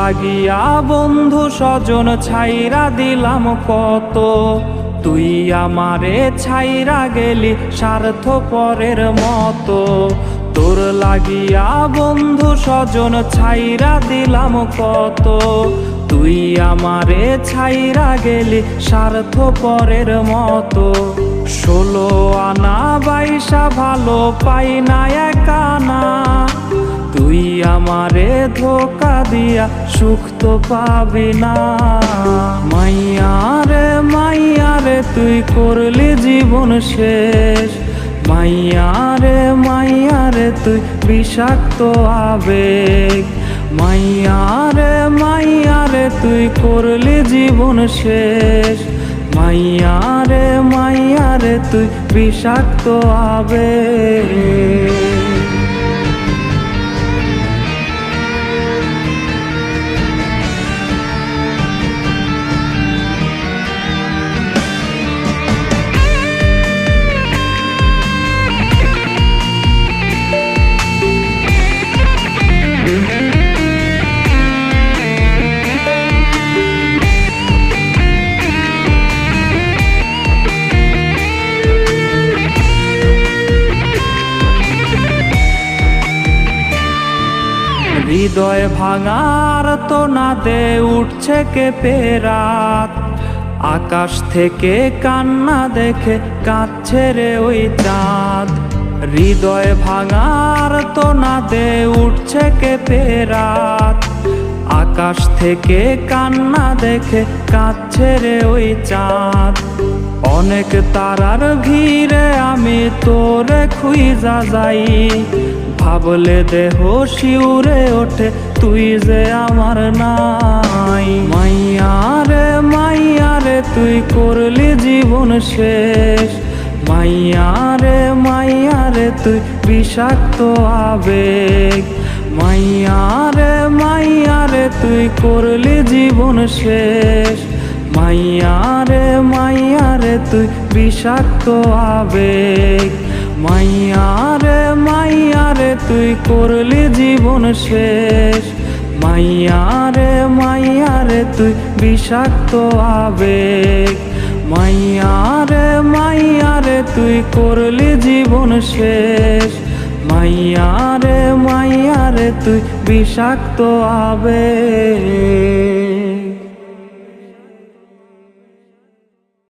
লাগিয়া বন্ধু স্বজন ছাইরা দিলাম কত। তুই আমারে ছাইরা গেলি স্বার্থ পরের মতো। তোর লাগিয়া বন্ধু স্বজন ছাইরা দিলাম কত। তুই আমারে ছাইরা গেলি স্বার্থ পরের মতো। ষোলো আনা বাইসা ভালো পাই না তুই আমারে ধোকা দিয়া সুখ তো পাবি না। মাইয়ারে মাইয়ারে তুই করলি জীবন শেষ। মাইয়ারে মাইয়ারে তুই বিষাক্ত আবেগ। মাইয়ারে মাইয়ারে তুই করলি জীবন শেষ। মাইয়ারে মাইয়ারে তুই বিষাক্ত আবেগ। হৃদয় ভাঙার তো না দে উঠছে কে পেরাত আকাশ থেকে কান্না দেখে কাঁদছে রে ওই চাঁদ। হৃদয় ভাঙার তো না দে উঠছে কে পেরাত আকাশ থেকে কান্না দেখে কাঁদছে রে ওই চাঁদ। অনেক তারার ভিড়ে আমি তোরে খুইজা যাই। ভাবলে দেহ শিউরে ওঠে, তুই যে আমার নাই। মাইয়ারে মাইয়ারে, তুই করলি জীবন শেষ। মাইয়ারে মাইয়ারে, তুই বিষাক্ত আবেগ। মাইয়ারে মাইয়ারে, তুই করলি জীবন শেষ। মাইয়ারে মাইয়ারে, তুই বিষাক্ত আবেগ। মাইয়ারে মাইয়ারে তুই করলি জীবন শেষ। মাইয়ারে মাইয়ারে তুই বিষাক্ত আবেগ। মাইয়া রে তুই করলি জীবন শেষ। মাইয়া রে, তুই বিষাক্ত আবেগ।